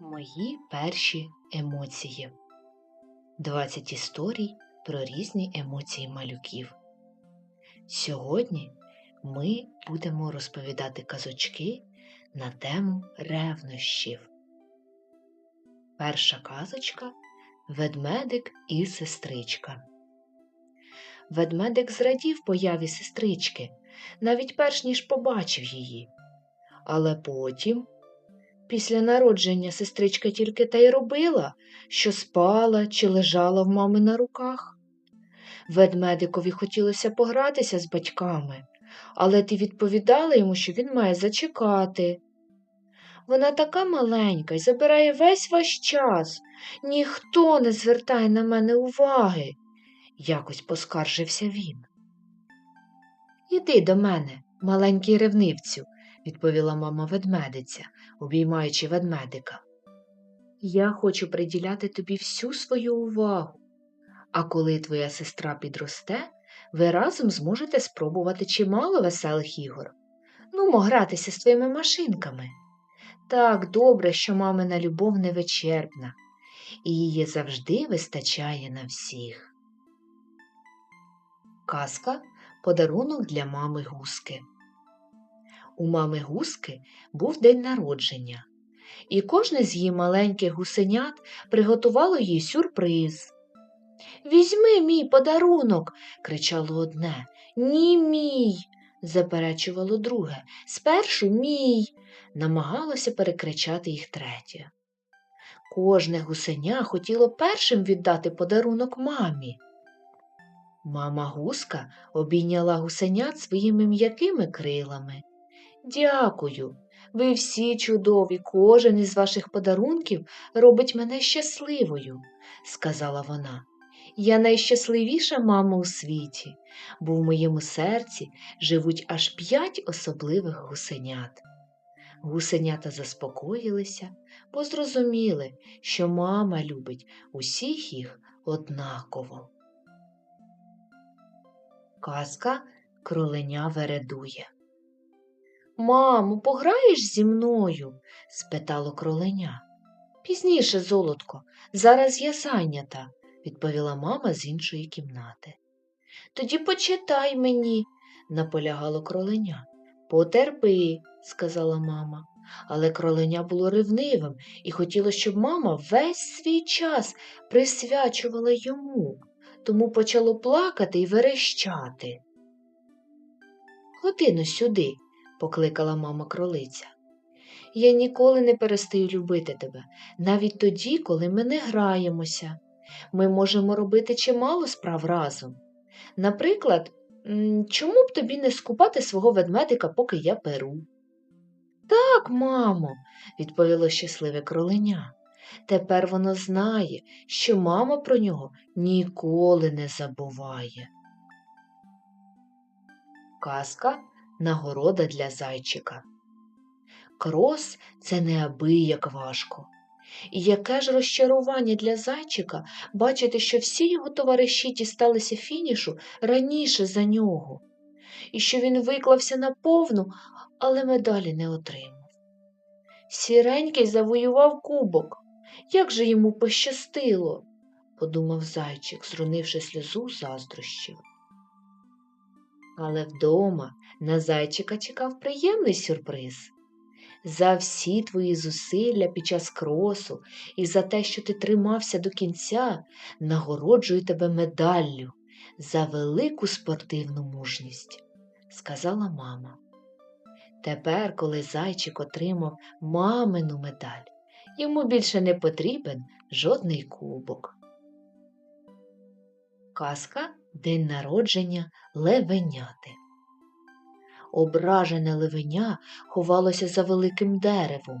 Мої перші емоції. 20 історій про різні емоції малюків. Сьогодні ми будемо розповідати казочки на тему ревнощів. Перша казочка Ведмедик і сестричка. Ведмедик зрадів появі сестрички, навіть перш ніж побачив її. Але потім Після народження сестричка тільки та й робила, що спала чи лежала в мами на руках. Ведмедикові хотілося погратися з батьками, але ті відповідали йому, що він має зачекати. Вона така маленька і забирає весь ваш час. Ніхто не звертає на мене уваги, якось поскаржився він. Іди до мене, маленький ревнивцю, відповіла мама ведмедиця, обіймаючи ведмедика. Я хочу приділяти тобі всю свою увагу, а коли твоя сестра підросте, ви разом зможете спробувати чимало веселих ігор. Нумо гратися з твоїми машинками. Так добре, що мамина любов невичерпна, і її завжди вистачає на всіх. Казка подарунок для мами гуски. У мами гуски був день народження, і кожне з її маленьких гусенят приготувало їй сюрприз. Візьми мій подарунок, кричало одне. Ні, мій, заперечувало друге. Спершу мій, намагалося перекричати їх третє. Кожне гусеня хотіло першим віддати подарунок мамі. Мама гуска обійняла гусенят своїми м'якими крилами. Дякую. Ви всі чудові, кожен із ваших подарунків робить мене щасливою, сказала вона. Я найщасливіша мама у світі, бо в моєму серці живуть аж п'ять особливих гусенят. Гусенята заспокоїлися, бо зрозуміли, що мама любить усіх їх однаково. Казка кроленя вередує. Мамо, пограєш зі мною? спитало кроленя. Пізніше, золотко, зараз я зайнята, відповіла мама з іншої кімнати. Тоді почитай мені, наполягало кроленя. Потерпи, сказала мама. Але кроленя було ревнивим і хотіло, щоб мама весь свій час присвячувала йому, тому почало плакати і верещати. Ходи но сюди, покликала мама кролиця. Я ніколи не перестаю любити тебе, навіть тоді, коли ми не граємося. Ми можемо робити чимало справ разом. Наприклад, чому б тобі не скупати свого ведмедика, поки я перу? Так, мамо, відповіло щасливе кроленя. Тепер воно знає, що мама про нього ніколи не забуває. Казка нагорода для зайчика. Крос це неабияк важко. І яке ж розчарування для зайчика бачити, що всі його товариші дісталися фінішу раніше за нього, і що він виклався наповну, але медалі не отримав. Сіренький завоював кубок. Як же йому пощастило, подумав зайчик, зрунивши сльозу заздрощів. Але вдома на зайчика чекав приємний сюрприз. За всі твої зусилля під час кросу і за те, що ти тримався до кінця, нагороджую тебе медаллю за велику спортивну мужність, сказала мама. Тепер, коли зайчик отримав мамину медаль, йому більше не потрібен жодний кубок. Казка День народження левеняти. Ображене левеня ховалося за великим деревом.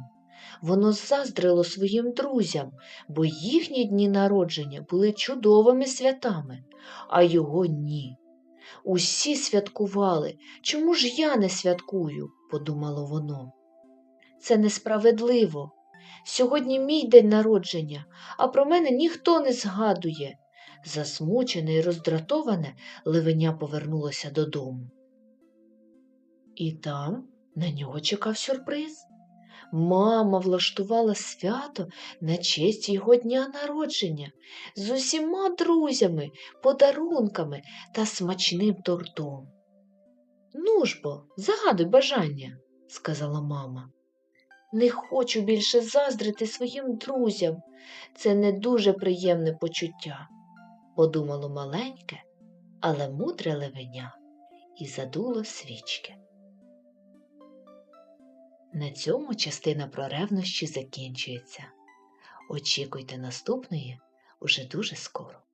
Воно заздрило своїм друзям, бо їхні дні народження були чудовими святами, а його ні. Усі святкували. Чому ж я не святкую? подумало воно. Це несправедливо. Сьогодні мій день народження, а про мене ніхто не згадує. Засмучене і роздратоване, левеня повернулося додому. І там на нього чекав сюрприз. мама влаштувала свято на честь його дня народження з усіма друзями, подарунками та смачним тортом. Ну ж бо, загадуй бажання, сказала мама. Не хочу більше заздрити своїм друзям. Це не дуже приємне почуття, подумало маленьке, але мудре левеня і задуло свічки. На цьому частина про ревнощі закінчується. Очікуйте наступної уже дуже скоро.